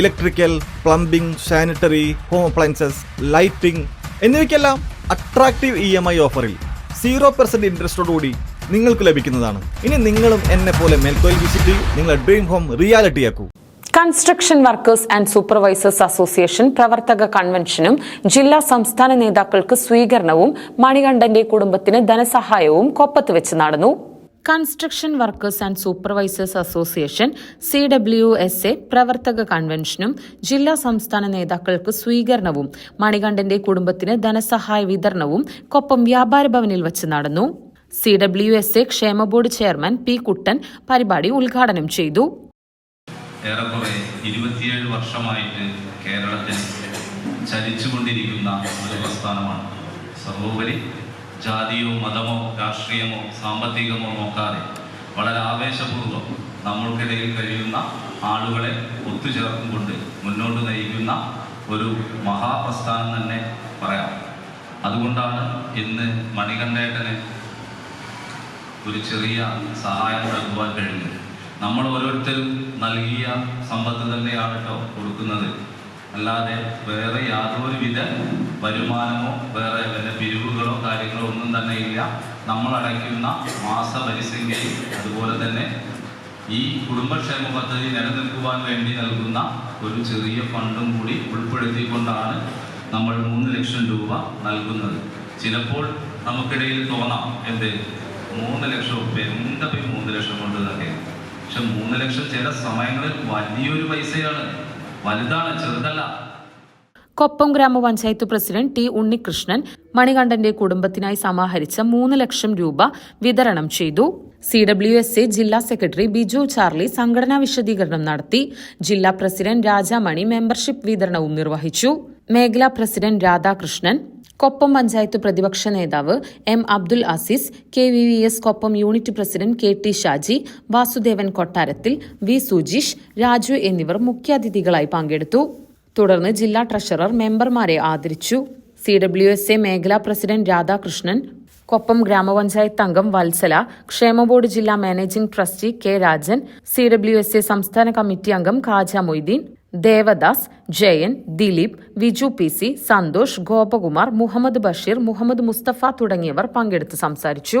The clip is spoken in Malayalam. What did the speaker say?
Electrical plumbing sanitary home appliances lighting എന്നിവയ്ക്കെല്ലാം attractive E M I ഓഫറിൽ സീറോ പെർസെന്റ് ഇൻട്രസ്റ്റോടുകൂടി നിങ്ങൾക്ക് ലഭിക്കുന്നതാണ്. ഇനി നിങ്ങളും എന്നെ പോലെ മേൽക്കോയിൽ വിസിറ്റ് ചെയ്യൂ. നിങ്ങളുടെ dream home റിയാലിറ്റിയാക്കൂ construction workers and supervisors association പ്രവർത്തക കൺവെൻഷനും ജില്ലാ സംസ്ഥാന നേതാക്കൾക്ക് സ്വീകരണവും മണികണ്ഠന്റെ കുടുംബത്തിന് ധനസഹായവും കൊപ്പത്ത് വെച്ച് നടന്നു. Construction workers and supervisors association C W S A പ്രവർത്തക കൺവെൻഷനും ജില്ലാ സംസ്ഥാന നേതാക്കൾക്ക് സ്വീകരണവും മണികണ്ഠന്റെ കുടുംബത്തിന് ധനസഹായ വിതരണവും കൊപ്പം വ്യാപാര ഭവനിൽ വച്ച് നടന്നു. സി ഡബ്ല്യു എസ് എ ക്ഷേമ ബോർഡ് ചെയർമാൻ പി കുട്ടൻ പരിപാടി ഉദ്ഘാടനം ചെയ്തു. ഏറെക്കുറെ വർഷമായിട്ട് കേരളത്തിൽ ഒരു പ്രസ്ഥാനമാണ്. സർവോപരി ജാതിയോ മതമോ രാഷ്ട്രീയമോ സാമ്പത്തികമോ നോക്കാതെ വളരെ ആവേശപൂർവം നമ്മൾക്കിടയിൽ കഴിയുന്ന ആളുകളെ ഒത്തുചേർത്തുകൊണ്ട് മുന്നോട്ട് നയിക്കുന്ന ഒരു മഹാപ്രസ്ഥാനം തന്നെ പറയാം. അതുകൊണ്ടാണ് ഇന്ന് മണികണ്ഠേട്ടന് ഒരു ചെറിയ സഹായം നൽകുവാൻ കഴിഞ്ഞത്. നമ്മൾ ഓരോരുത്തരും നൽകിയ സമ്പത്ത് തന്നെയാണ് കേട്ടോ കൊടുക്കുന്നത്. അല്ലാതെ വേറെ യാതൊരുവിധ വരുമാനമോ വേറെ വല്ല പിരിവുകളോ കാര്യങ്ങളോ ഒന്നും തന്നെ ഇല്ല. നമ്മൾ അടയ്ക്കുന്ന മാസ വരിസംഖ്യയും അതുപോലെ തന്നെ ഈ കുടുംബക്ഷേമ പദ്ധതി നിലനിൽക്കുവാൻ വേണ്ടി നൽകുന്ന ഒരു ചെറിയ ഫണ്ടും കൂടി ഉൾപ്പെടുത്തിക്കൊണ്ടാണ് നമ്മൾ മൂന്ന് ലക്ഷം രൂപ നൽകുന്നത്. ചിലപ്പോൾ നമുക്കിടയിൽ തോന്നാം എന്ത്? മൂന്ന് ലക്ഷം റുപ്യ എന്താ പോയി മൂന്ന് ലക്ഷം കൊണ്ട് തന്നെ പക്ഷെ മൂന്ന് ലക്ഷം ചില സമയങ്ങളിൽ വലിയൊരു പൈസയാണ്. വലുതാണ് ചെറുതല്ല. കൊപ്പം ഗ്രാമപഞ്ചായത്ത് പ്രസിഡന്റ് ടി ഉണ്ണികൃഷ്ണൻ മണികണ്ഠന്റെ കുടുംബത്തിനായി സമാഹരിച്ച മൂന്ന് ലക്ഷം രൂപ വിതരണം ചെയ്തു. സി ഡബ്ല്യു എസ് എ ജില്ലാ സെക്രട്ടറി ബിജു ചാർലി സംഘടനാ വിശദീകരണം നടത്തി. ജില്ലാ പ്രസിഡന്റ് രാജാമണി മെമ്പർഷിപ്പ് വിതരണവും നിർവഹിച്ചു. മേഖലാ പ്രസിഡന്റ് രാധാകൃഷ്ണൻ കൊപ്പം പഞ്ചായത്ത് പ്രതിപക്ഷ നേതാവ് M Abdul Aziz K V V S Koppam unit president K T Shaji Vasudevan Kottarathil V Sujeesh Raju എന്നിവർ മുഖ്യാതിഥികളായി പങ്കെടുത്തു. തുടർന്ന് ജില്ലാ ട്രഷറർ മെമ്പർമാരെ ആദരിച്ചു. സി ഡബ്ല്യു എസ് എ മേഖലാ പ്രസിഡന്റ് രാധാകൃഷ്ണൻ കൊപ്പം ഗ്രാമപഞ്ചായത്ത് അംഗം വത്സല ക്ഷേമ ബോർഡ് ജില്ലാ managing trustee K Rajan C W S A സംസ്ഥാന കമ്മിറ്റി അംഗം ഖാജ മൊയ്തീൻ ദേവദാസ് ജയൻ ദിലീപ് വിജു പി സി സന്തോഷ് ഗോപകുമാർ മുഹമ്മദ് ബഷീർ മുഹമ്മദ് മുസ്തഫ തുടങ്ങിയവർ പങ്കെടുത്ത് സംസാരിച്ചു.